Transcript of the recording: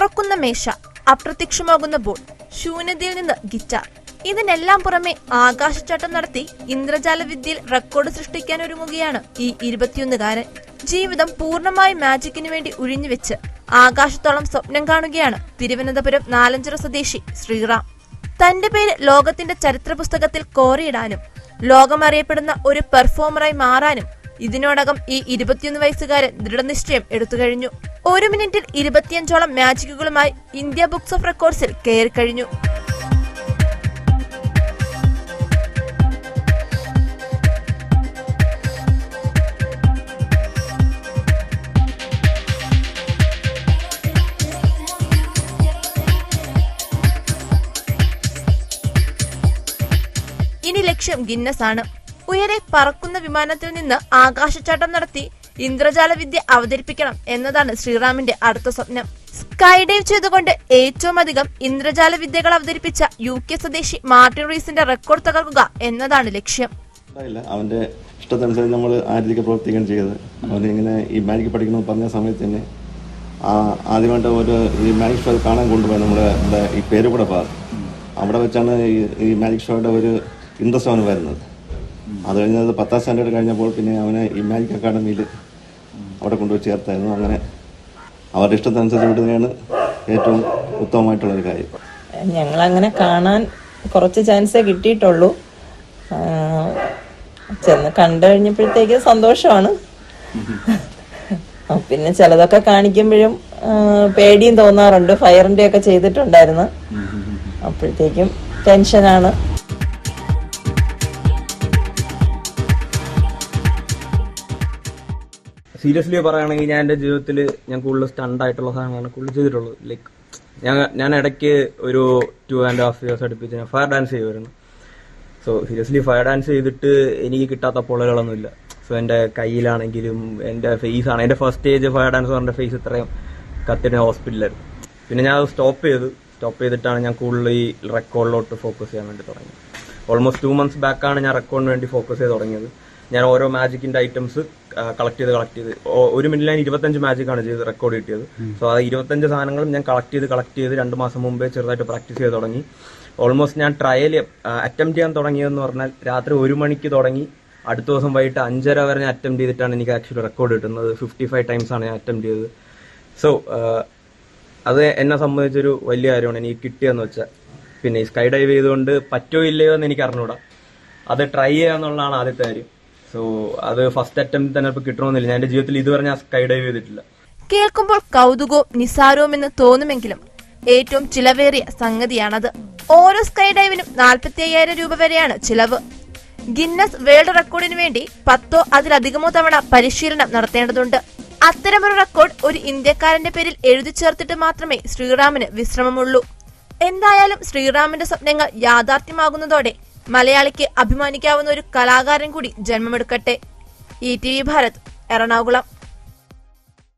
മേശ അപ്രത്യക്ഷമാകുന്ന ബോൾ ശൂന്യതയിൽ നിന്ന് ഗിറ്റാർ ഇതിനെല്ലാം പുറമെ ആകാശച്ചാട്ടം നടത്തി ഇന്ദ്രജാല വിദ്യയിൽ റെക്കോർഡ് സൃഷ്ടിക്കാൻ ഒരുങ്ങുകയാണ് ഈ ഇരുപത്തിയൊന്നുകാരൻ. ജീവിതം പൂർണമായി മാജിക്കിനു വേണ്ടി ഉഴിഞ്ഞുവെച്ച് ആകാശത്തോളം സ്വപ്നം കാണുകയാണ് തിരുവനന്തപുരം നാലഞ്ചിറ സ്വദേശി ശ്രീറാം. തന്റെ പേര് ലോകത്തിന്റെ ചരിത്ര പുസ്തകത്തിൽ കോറിയിടാനും ലോകമറിയപ്പെടുന്ന ഒരു പെർഫോമറായി മാറാനും ഇതിനോടകം ഈ ഇരുപത്തിയൊന്ന് വയസ്സുകാരൻ ദൃഢനിശ്ചയം എടുത്തു കഴിഞ്ഞു ഒരു മിനിറ്റിൽ ഇരുപത്തിയഞ്ചോളം മാജിക്കുകളുമായി ഇന്ത്യ ബുക്സ് ഓഫ് റെക്കോർഡ്സിൽ കയറി കഴിഞ്ഞു. ഇനി ലക്ഷ്യം ഗിന്നസ് ആണ്. ഉയരെ പറക്കുന്ന വിമാനത്തിൽ നിന്ന് ആകാശച്ചാട്ടം നടത്തി ഇന്ദ്രജാല വിദ്യ അവതരിപ്പിക്കണം എന്നതാണ് ശ്രീറാമിന്റെ അടുത്ത സ്വപ്നം. സ്കൈ ഡൈവ് ചെയ്തുകൊണ്ട് ഏറ്റവും അധികം ഇന്ദ്രജാല വിദ്യകൾ അവതരിപ്പിച്ച യു കെ സ്വദേശി മാർട്ടിൻ റീസിന്റെ റെക്കോർഡ് തകർക്കുക എന്നതാണ് ലക്ഷ്യം. അവന്റെ ഇഷ്ടത്തിനനുസരിച്ച് നമ്മൾ ആ രീതിക്ക് പ്രവർത്തിക്കുകയാണ് ചെയ്തത്. അവൻ ഇങ്ങനെ ഈ മാജിക് പഠിക്കണമെന്ന് പറഞ്ഞ സമയത്ത് തന്നെ ആദ്യമായിട്ട് ഒരു ഈ മാജിക് ഷോ കാണാൻ കൊണ്ടുപോയി നമ്മുടെ ഈ പേരുകൂടെ പാർ അവിടെ വെച്ചാണ് ഈ മാജിക് ഷോയുടെ ഒരു ഇൻട്രസ്റ്റ് അവന് വരുന്നത്. അത് കഴിഞ്ഞത് പത്താം സ്റ്റാൻഡേർഡ് കഴിഞ്ഞപ്പോൾ പിന്നെ അവനെ ഈ മാജിക് അക്കാഡമിയിൽ അവിടെ കൊണ്ടുപോയി ചേർത്തായിരുന്നു. അങ്ങനെ അവരുടെ ഇഷ്ടത്തിനനുസരിച്ച് വിടുന്നതാണ് ഏറ്റവും ഉത്തമമായിട്ടുള്ളൊരു കാര്യം. ഞങ്ങളങ്ങനെ കാണാൻ കുറച്ച് ചാൻസേ കിട്ടിയിട്ടുള്ളൂ. ചെന്ന് കണ്ടു കഴിഞ്ഞപ്പോഴത്തേക്ക് സന്തോഷമാണ്. പിന്നെ ചിലതൊക്കെ കാണിക്കുമ്പോഴും പേടിയും തോന്നാറുണ്ട്. ഫയറിന്റെ ഒക്കെ ചെയ്തിട്ടുണ്ടായിരുന്നു. അപ്പോഴത്തേക്കും ടെൻഷനാണ്. സീരിയസ്ലി പറയുകയാണെങ്കിൽ ഞാൻ എന്റെ ജീവിതത്തിൽ ഞാൻ കൂടുതൽ സ്റ്റണ്ട് ആയിട്ടുള്ള സാധനങ്ങളാണ് കൂടുതൽ ചെയ്തിട്ടുള്ളത്. ലൈക്ക് ഞാൻ ഞാൻ ഇടയ്ക്ക് ഒരു ടു ആൻഡ് ഹാഫ് ഇയേഴ്സ് അടുപ്പിച്ച് ഞാൻ ഫയർ ഡാൻസ് ചെയ്യുമായിരുന്നു. സോ സീരിയസ്ലി ഫയർ ഡാൻസ് ചെയ്തിട്ട് എനിക്ക് കിട്ടാത്ത പൊള്ളലുകളൊന്നുമില്ല. സോ എന്റെ കയ്യിലാണെങ്കിലും എന്റെ ഫേസ് ആണ്. എന്റെ ഫസ്റ്റ് സ്റ്റേജ് ഫയർ ഡാൻസ് പറഞ്ഞ ഫേസ് ഇത്രയും കത്തിന് ഹോസ്പിറ്റലായിരുന്നു പിന്നെ ഞാൻ അത് സ്റ്റോപ്പ് ചെയ്തു. സ്റ്റോപ്പ് ചെയ്തിട്ടാണ് ഞാൻ കൂടുതൽ ഈ റെക്കോർഡിലോട്ട് ഫോക്കസ് ചെയ്യാൻ വേണ്ടി തുടങ്ങിയത്. ഓൾമോസ്റ്റ് ടു മന്ത്സ് ബാക്കാണ് ഞാൻ റെക്കോർഡിന് വേണ്ടി ഫോക്കസ് ചെയ്ത് തുടങ്ങിയത്. ഞാൻ ഓരോ മാജിക്കിന്റെ ഐറ്റംസ് കളക്ട് ചെയ്ത് കളക്ട് ചെയ്ത്. ഒരു മിനിറ്റിൽ ഞാൻ ഇരുപത്തഞ്ച് മാജിക്കാണ് ചെയ്ത് റെക്കോർഡ് കിട്ടിയത്. സോ ആ ഇരുപത്തഞ്ച് സാധനങ്ങളും ഞാൻ കളക്ട് ചെയ്ത് കളക്ട് ചെയ്ത് രണ്ട് മാസം മുമ്പേ ചെറുതായിട്ട് പ്രാക്ടീസ് ചെയ്ത് തുടങ്ങി. ഓൾമോസ്റ്റ് ഞാൻ ട്രയൽ അറ്റംപ്റ്റ് ചെയ്യാൻ തുടങ്ങിയതെന്ന് പറഞ്ഞാൽ രാത്രി ഒരു മണിക്ക് തുടങ്ങി. അടുത്ത ദിവസം വൈകിട്ട് അഞ്ചര വരെ ഞാൻ അറ്റംപ്റ്റ് ചെയ്തിട്ടാണ് എനിക്ക് ആക്ച്വലി റെക്കോർഡ് കിട്ടുന്നത്. ഫിഫ്റ്റി ഫൈവ് ടൈംസ് ആണ് ഞാൻ അറ്റംപ്റ്റ് ചെയ്തത്. സോ അത് എന്നെ സംബന്ധിച്ചൊരു വലിയ കാര്യമാണ്. എനിക്ക് കിട്ടിയെന്ന് വെച്ചാൽ പിന്നെ ഈ സ്കൈ ഡൈവ് ചെയ്തുകൊണ്ട് പറ്റോ ഇല്ലയോ എന്ന് എനിക്ക് അറിഞ്ഞൂടാ. അത് ട്രൈ ചെയ്യാന്നുള്ളതാണ് ആദ്യത്തെ കാര്യം. സോ അത് ഫസ്റ്റ് അറ്റംപ്റ്റ് തന്നെ ഇപ്പൊ കിട്ടണമെന്നില്ല. ഞാൻ എന്റെ ജീവിതത്തിൽ ഇതുവരെ ഞാൻ സ്കൈ ഡൈവ് ചെയ്തിട്ടില്ല. കേൾക്കുമ്പോൾ കൗതുകവും നിസാരവും എന്ന് തോന്നുമെങ്കിലും ഏറ്റവും ചിലവേറിയ സംഗതിയാണത്. ഓരോ സ്കൈ ഡൈവിനും നാൽപ്പത്തി അയ്യായിരം രൂപ വരെയാണ് ചിലവ്. ഗിന്നസ് വേൾഡ് റെക്കോർഡിന് വേണ്ടി പത്തോ അതിലധികമോ തവണ പരിശീലനം നടത്തേണ്ടതുണ്ട്. അത്തരമൊരു റെക്കോർഡ് ഒരു ഇന്ത്യക്കാരന്റെ പേരിൽ എഴുതി ചേർത്തിട്ട് മാത്രമേ ശ്രീറാമിന് വിശ്രമമുള്ളൂ. എന്തായാലും ശ്രീറാമിന്റെ സ്വപ്നങ്ങൾ യാഥാർത്ഥ്യമാകുന്നതോടെ മലയാളിക്ക് അഭിമാനിക്കാവുന്ന ഒരു കലാകാരൻ കൂടി ജന്മമെടുക്കട്ടെ. E T V Bharat Ernakulam.